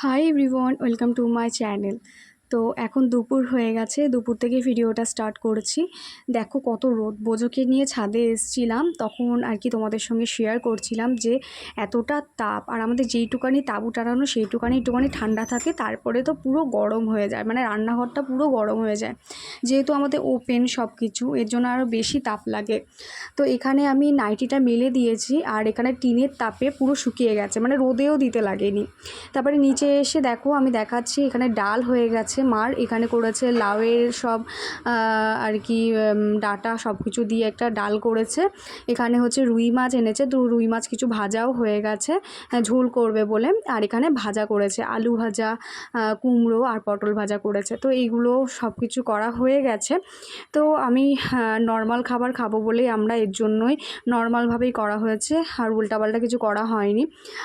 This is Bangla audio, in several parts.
hi everyone welcome to my channel তো এখন দুপুর হয়ে গেছে, দুপুর থেকে ভিডিওটা স্টার্ট করেছি। দেখো কত রোদ, বোঝোকে নিয়ে ছাদে এসছিলাম, তখন আর কি তোমাদের সঙ্গে শেয়ার করছিলাম যে এতটা তাপ, আর আমাদের যেইটুকানি তাবু টানানো সেইটুকানি, একটুখানি ঠান্ডা থাকে, তারপরে তো পুরো গরম হয়ে যায় মানে রান্নাঘরটা পুরো গরম হয়ে যায়। যেহেতু আমাদের ওপেন সব কিছু এর জন্য আরও বেশি তাপ লাগে। তো এখানে আমি নাইটিটা মেলে দিয়েছি, আর এখানে টিনের তাপে পুরো শুকিয়ে গেছে মানে রোদেও দিতে লাগেনি। তারপরে নিচে এসে দেখো আমি দেখাচ্ছি, এখানে ডাল হয়ে গেছে মার, এখানে করেছে লাউয়ের সব আর কি ডাটা সব কিছু দিয়ে একটা ডাল করেছে। এখানে হচ্ছে রুই মাছ এনেছে, তো রুই মাছ কিছু ভাজাও হয়ে গেছে ঝোল করবে বলে। আর এখানে ভাজা করেছে, আলু ভাজা কুমড়ো আর পটল ভাজা করেছে। তো এইগুলো সব কিছু করা হয়ে গেছে। তো আমি নর্মাল খাবার খাব বলেই আমরা এর জন্যই নর্মালভাবেই করা হয়েছে। আর উল্টাপাল্টা কিছু করা হয়নি।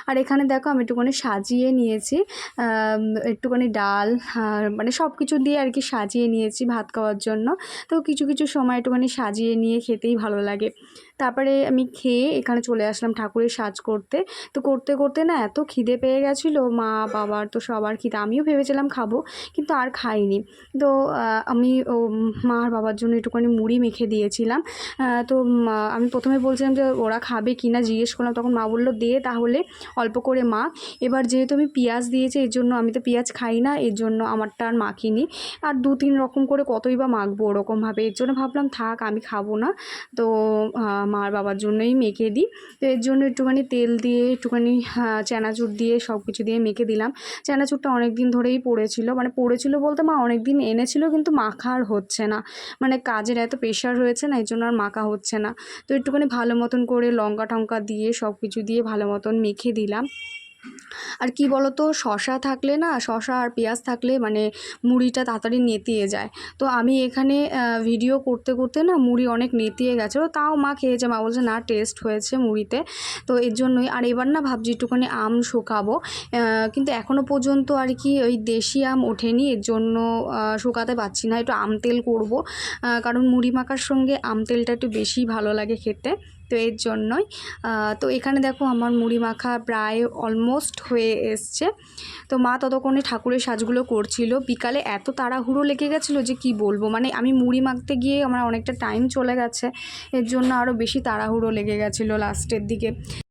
আর এখানে দেখো আমি একটুখানি সাজিয়ে নিয়েছি একটুখানি ডাল, আর মানে সব কিছু দিয়ে আর কি সাজিয়ে নিয়েছি ভাত খাওয়ার জন্য। তো কিছু কিছু সময় একটুখানি সাজিয়ে নিয়ে খেতেই ভালো লাগে। তারপরে আমি খেয়ে এখানে চলে আসলাম ঠাকুরের সাজ করতে। তো করতে করতে না এত খিদে পেয়ে গেছিল, মা, বাবার তো সবার খিদে। আমিও ভেবেছিলাম খাব, কিন্তু আর খাইনি। তো আমি ও, মা আর বাবার জন্য একটুখানি মুড়ি মেখে দিয়েছিলাম। তো আমি প্রথমে বলছিলাম যে ওরা খাবে কি না জিজ্ঞেস করলাম, তখন মা বলল, দে তাহলে অল্প করে মা। এবার যেহেতু আমি পেঁয়াজ দিয়েছি, এর জন্য আমি তো পেঁয়াজ খাই না, এর জন্য আমারটা মাখিনি। আর দু তিন রকম করে কতই বা মাখবো ওরকমভাবে, এর জন্য ভাবলাম থাক, আমি খাব না। তো মার বাবার জন্যই মেখে দিই। তো এর জন্য একটুখানি তেল দিয়ে, একটুখানি চানাচুর দিয়ে সব কিছু দিয়ে মেখে দিলাম। চানাচুরটা অনেক দিন ধরেই পড়েছিল। মানে পড়েছিল বলতে মা অনেক দিন এনেছিল কিন্তু মাখা আর হচ্ছে না। মানে কাজের এত প্রেশার রয়েছে না, এর জন্য আর মাখা হচ্ছে না। তো একটুখানি ভালো মতন করে লঙ্কা টঙ্কা দিয়ে সব কিছু দিয়ে ভালো মতন মেখে দিলাম। আর কি বলতো শশা থাকলে না শশা আর পেঁয়াজ থাকলে মানে মুড়িটা তাড়াতাড়ি নেতিয়ে যায়। তো আমি এখানে ভিডিও করতে করতে না মুড়ি অনেক নেতিয়ে গেছে তাও মা খেয়েছে, মা বলছে না টেস্ট হয়েছে মুড়িতে। তো এর জন্যই, আর এবার না ভাবছি একটুখানি আম শুকাবো। কিন্তু এখনও পর্যন্ত আর কি ওই দেশি আম ওঠেনি, এর জন্য শুকাতে পারছি না, একটু আম তেল করব। কারণ মুড়ি মাখার সঙ্গে আম তেলটা একটু বেশি ভালো লাগে খেতে। তো এর জন্যই। তো এখানে দেখো আমার মুড়ি মাখা প্রায় অলমোস্ট হয়ে এসছে। তো মা ততক্ষণে ঠাকুরের সাজগুলো করছিল। বিকালে এত তাড়াহুড়ো লেগে গেছিল যে কি বলব? মানে আমি মুড়ি মাখতে গিয়ে আমার অনেকটা টাইম চলে গেছে। এর জন্য আরও বেশি তাড়াহুড়ো লেগে গেছিল লাস্টের দিকে।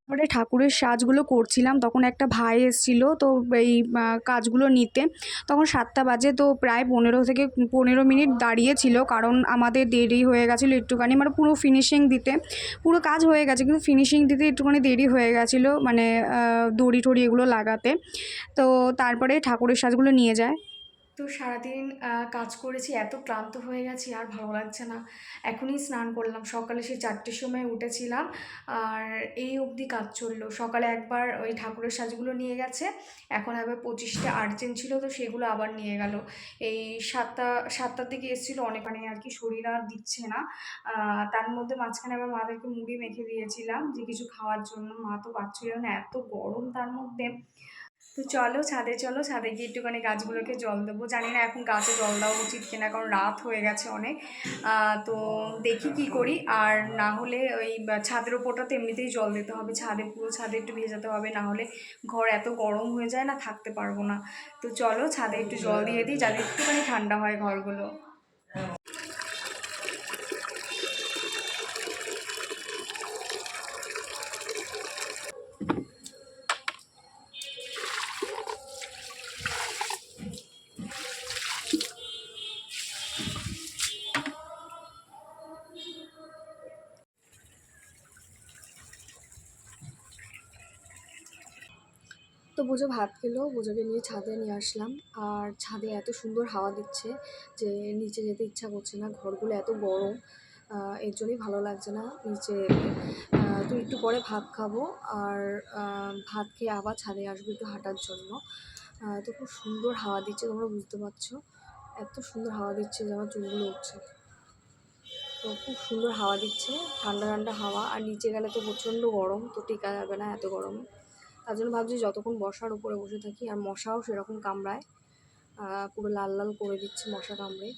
তারপরে ঠাকুরের সাজগুলো করছিলাম, তখন একটা ভাই এসেছিল তো এই কাজগুলো নিতে। তখন সাতটা বাজে তো প্রায় পনেরো থেকে পনেরো মিনিট দাঁড়িয়েছিল, কারণ আমাদের দেরি হয়ে গেছিল একটুখানি মানে পুরো ফিনিশিং দিতে। পুরো কাজ হয়ে গেছে, কিন্তু ফিনিশিং দিতে একটুখানি দেরি হয়ে গেছিল মানে দড়ি টড়ি এগুলো লাগাতে। তো তারপরে ঠাকুরের সাজগুলো নিয়ে যায়। তো সারাদিন কাজ করেছি, এত ক্লান্ত হয়ে গেছি, আর ভালো লাগছে না। এখনই স্নান করলাম। সকালে সেই চারটের সময় উঠেছিলাম, আর এই অবধি কাজ চলল। সকালে একবার ওই ঠাকুরের সাজগুলো নিয়ে গেছে, এখন আবার পঁচিশটা আর্জেন্ট ছিল, তো সেগুলো আবার নিয়ে গেল। এই সাতটা, সাতটার দিকে এসেছিল অনেক মানে আর কি শরীর আর দিচ্ছে না। তার মধ্যে মাঝখানে আবার মাদেরকে মুড়ি মেখে দিয়েছিলাম যে কিছু খাওয়ার জন্য। মা তো পারছিল না, এত গরম তার মধ্যে। তো চলো ছাদে চলো। ছাদে গিয়ে একটুখানি গাছগুলোকে জল দেবো। জানি না এখন গাছে জল দেওয়া উচিত কিনা, কারণ রাত হয়ে গেছে অনেক। তো দেখি কি করি। আর না হলে ওই ছাদের ওপরটা তো এমনিতেই জল দিতে হবে। ছাদে, পুরো ছাদে একটু ভেজাতে হবে। না হলে ঘর এত গরম হয়ে যায় না, থাকতে পারব না। তো চলো ছাদে একটু জল দিয়ে দিই, যাতে একটুখানি ঠান্ডা হয় ঘরগুলো। তো বোঝো ভাত খেলো, বোঝোকে নিয়ে ছাদে নিয়ে আসলাম। আর ছাদে এত সুন্দর হাওয়া দিচ্ছে যে নিচে যেতে ইচ্ছা করছে না, ঘরগুলো এত গরম এর জন্যই ভালো লাগছে না। নিচে তো একটু পরে ভাত খাব। আর ভাত খেয়ে আবার ছাদে আসব একটু হাঁটার জন্য। তো খুব সুন্দর হাওয়া দিচ্ছে, তোমরা বুঝতে পারছ। এত সুন্দর হাওয়া দিচ্ছে যে আমার চুলগুলো উঠছে। তো খুব সুন্দর হাওয়া দিচ্ছে, ঠান্ডা ঠান্ডা হাওয়া। আর নিচে গেলে তো প্রচণ্ড গরম, তো টেকা যাবে না এত গরমে। তার জন্য ভাবছি যতক্ষণ বসার উপরে বসে থাকি, আর মশাও সেরকম কামড়ায় পুরো লাল লাল করে দিচ্ছে মশা কামড়ে।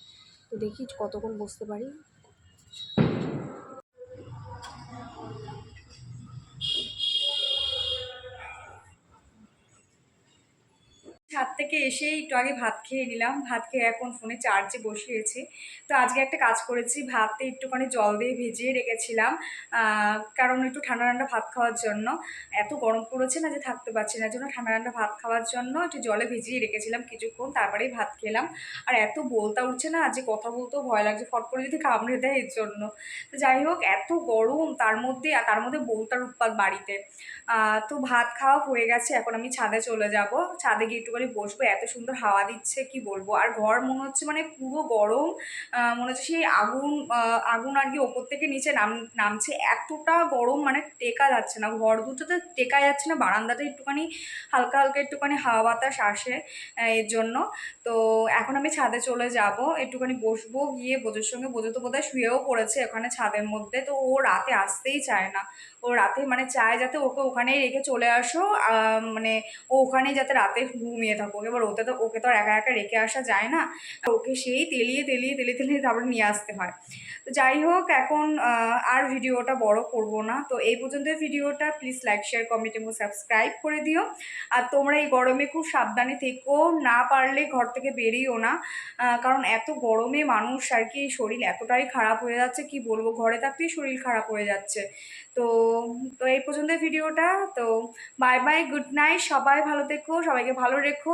তো দেখি কতক্ষণ বসতে পারি। থেকে এসেই একটু আগে ভাত খেয়ে নিলাম। ভাত খেয়ে এখন ফোনে চার্জে বসিয়েছি। তো আজকে একটা কাজ করেছি, ভাতে একটুখানি জল দিয়ে ভিজিয়ে রেখেছিলাম কারণ একটু ঠান্ডা ঠান্ডা ভাত খাওয়ার জন্য। এত গরম পড়েছে না যে থাকতে পারছি না জন্য ঠান্ডা ঠান্ডা ভাত খাওয়ার জন্য একটু জলে ভিজিয়ে রেখেছিলাম কিছুক্ষণ, তারপরেই ভাত খেলাম। আর এত বলতা উঠছে না, যে কথা বলতেও ভয় লাগছে, ফট করে যদি কামড়ে দেয় এর জন্য। তো যাই হোক, এত গরম, তার মধ্যে তার মধ্যে বলতার উৎপাত বাড়িতে। তো ভাত খাওয়া হয়ে গেছে, এখন আমি ছাদে চলে যাব। ছাদে গিয়ে একটুখানি বসবো, এত সুন্দর হাওয়া দিচ্ছে, কি বলব? আর ঘর মনে হচ্ছে মানে পুরো গরম মনে হচ্ছে সেই আগুন আগুন আর কি ওপর থেকে নিচে নাম, নামছে। এতটা গরম মানে টেকা যাচ্ছে না, ঘর দুটোতে টেকা যাচ্ছে না, বারান্দাতে একটুখানি, হালকা হালকা একটুখানি হাওয়া বাতাস আসে এর জন্য। তো এখন আমি ছাদে চলে যাব, একটুখানি বসবো, গিয়ে বোঝোর সঙ্গে বোঝো তো বোধহয় শুয়েও পড়েছে ওখানে ছাদের মধ্যে, তো ও রাতে আসতেই চায় না। ও রাতে মানে চায় যাতে ওকে ওখানেই রেখে চলে আসো মানে ও ওখানেই যাতে রাতে ঘুমিয়ে থাকুক এবার ওতে তো, ওকে তো আর একা একা রেখে আসা যায় না। ওকে সেই তেলিয়ে তেলিয়ে তেলিয়ে তেলিয়ে তারপরে নিয়ে আসতে হয়। তো যাই হোক, এখন আর ভিডিওটা বড় করব না। তো এই পর্যন্ত ভিডিওটা। প্লিজ লাইক শেয়ার কমেন্ট এবং সাবস্ক্রাইব করে দিও। আর তোমরা এই গরমে খুব সাবধানে থেকো। না পারলে ঘর থেকে বেরিও না। কারণ এত গরমে মানুষ আর কি শরীর এতটাই খারাপ হয়ে যাচ্ছে, কি বলব? ঘরে থাকতেই শরীর খারাপ হয়ে যাচ্ছে। তো তো এই পর্যন্ত ভিডিওটা। তো বাই বাই গুড নাইট সবাই ভালো থেকো। সবাইকে ভালো রেখো।